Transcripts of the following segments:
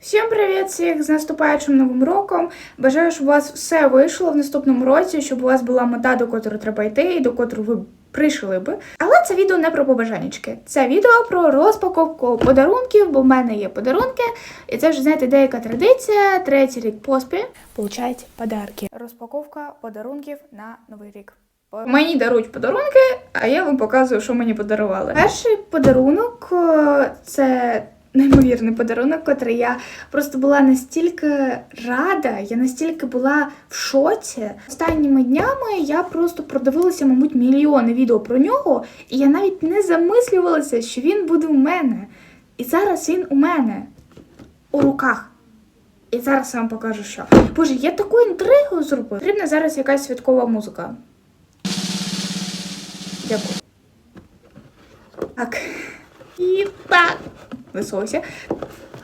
Всім привіт! Всіх з наступаючим новим роком. Бажаю, щоб у вас все вийшло в наступному році, щоб у вас була мета, до котрої треба йти, і до котрої ви прийшли би. Але це відео не про побажанечки. Це відео про розпаковку подарунків, бо в мене є подарунки, і це вже знаєте деяка традиція. Третій рік поспіль получають подарки. Розпаковка подарунків на новий рік. Мені дарують подарунки, а я вам показую, що мені подарували. Перший подарунок е, це неймовірний подарунок, котрий я просто була настільки рада, я настільки була в шоці. Останніми днями я просто продивилася, мабуть, мільйони відео про нього, і я навіть не замислювалася, що він буде у мене. І зараз він у мене у руках. І зараз я вам покажу, що. Боже, я таку інтригу зробила. Потрібна зараз якась святкова музика. Дякую. Так. І так. Висовуйся.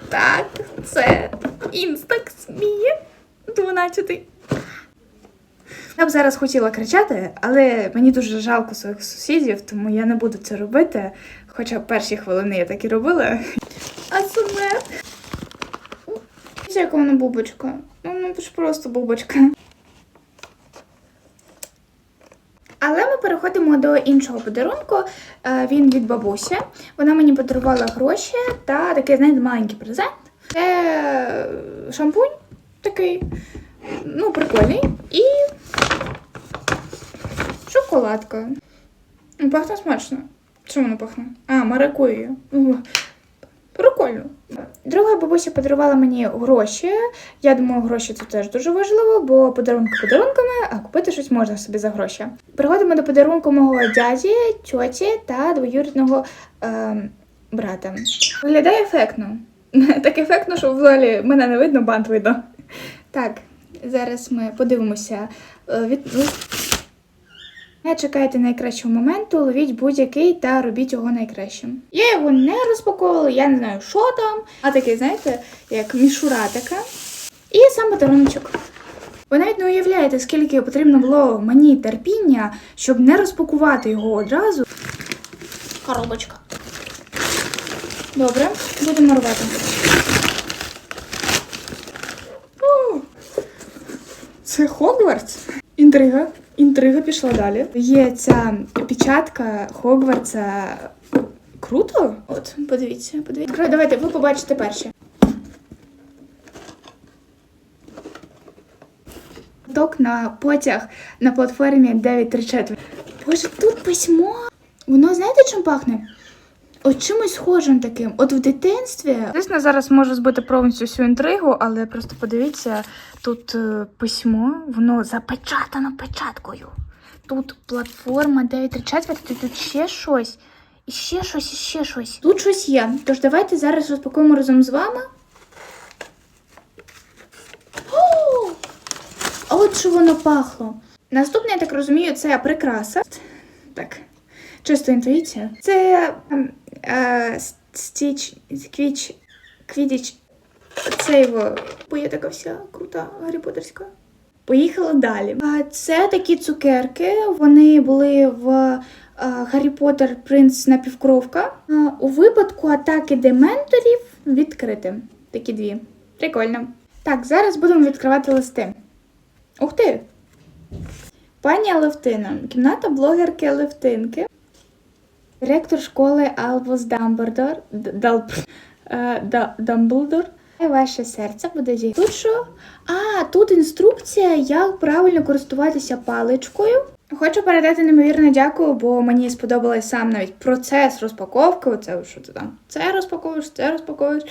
Так, це Instax Mie 12. Я б зараз хотіла кричати, але мені дуже жалко своїх сусідів, тому я не буду це робити. Хоча перші хвилини я так і робила. А саме. Яка вона бубочка? Ну, це ж просто бубочка. Але ми переходимо до іншого подарунку. Е, Він від бабусі. Вона мені подарувала гроші та такий, знаєте, маленький презент. Це шампунь такий, ну, прикольний. І шоколадка. Пахне смачно. Чому воно пахне? А, маракуєю. Прикольно. Друга бабуся подарувала мені гроші. Я думаю, гроші це теж дуже важливо, бо подарунки подарунками, а купити щось можна собі за гроші. Переходимо до подарунку мого дяді, тьоті та двоюрідного ем, брата. Виглядає ефектно. Так ефектно, що взагалі мене не видно, бант видно. Так, зараз ми подивимося. Е, Від... Не чекайте найкращого моменту, ловіть будь-який та робіть його найкращим. Я його не розпаковувала, я не знаю, що там. А такий, знаєте, як мішура така. І сам подаруночок. Ви навіть не уявляєте, скільки потрібно було мені терпіння, щоб не розпакувати його одразу. Коробочка. Добре, будемо рвати. Це Хогвартс? Інтрига. Інтрига пішла далі. Є ця печатка Хогвартса. Круто? От, подивіться, подивіться. Давайте, ви побачите перше. Ток на потяг на платформі 934. Боже, тут письмо. Воно знаєте, чим пахне? От чимось схожим таким. От в дитинстві. Звісно, зараз можу збити повністю всю інтригу, але просто подивіться, тут е, письмо, воно запечатано печаткою. Тут платформа 934, тут ще щось. І ще щось, і ще щось. Тут щось є. Тож давайте зараз розпакуємо разом з вами. О! А от що воно пахло. Наступне, я так розумію, це прикраса. Так, чисто інтуїція. Це ем, стіч, квіч, квідіч. Це його. Бо я така вся крута, гарріпотерська. Поїхали далі. Це такі цукерки. Вони були в е, Гаррі Поттер Принц Напівкровка. А, У випадку атаки дементорів відкрити. Такі дві. Прикольно. Так, зараз будемо відкривати листи. Ух ти! Пані Алевтина, кімната блогерки Алевтинки. Директор школи Албус Дамблдор. Д- Дал- е, Да- Дамблдор. Ваше серце буде зі. Тут що? А, тут інструкція, як правильно користуватися паличкою. Хочу передати неймовірне дякую, бо мені сподобалось сам навіть процес розпаковки. Оце що ти там це розпаковуєш, це розпаковуєш.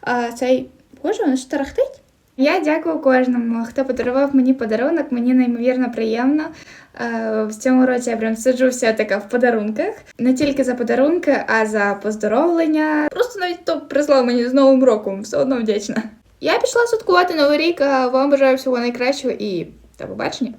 А цей боже, воно ж тарахтить. Я дякую кожному, хто подарував мені подарунок. Мені неймовірно приємно. Е, В цьому році я прям сиджу вся така в подарунках. Не тільки за подарунки, а за поздоровлення. Просто навіть то прислав мені з Новим роком, все одно вдячна. Я пішла святкувати Новий рік, вам бажаю всього найкращого і до побачення.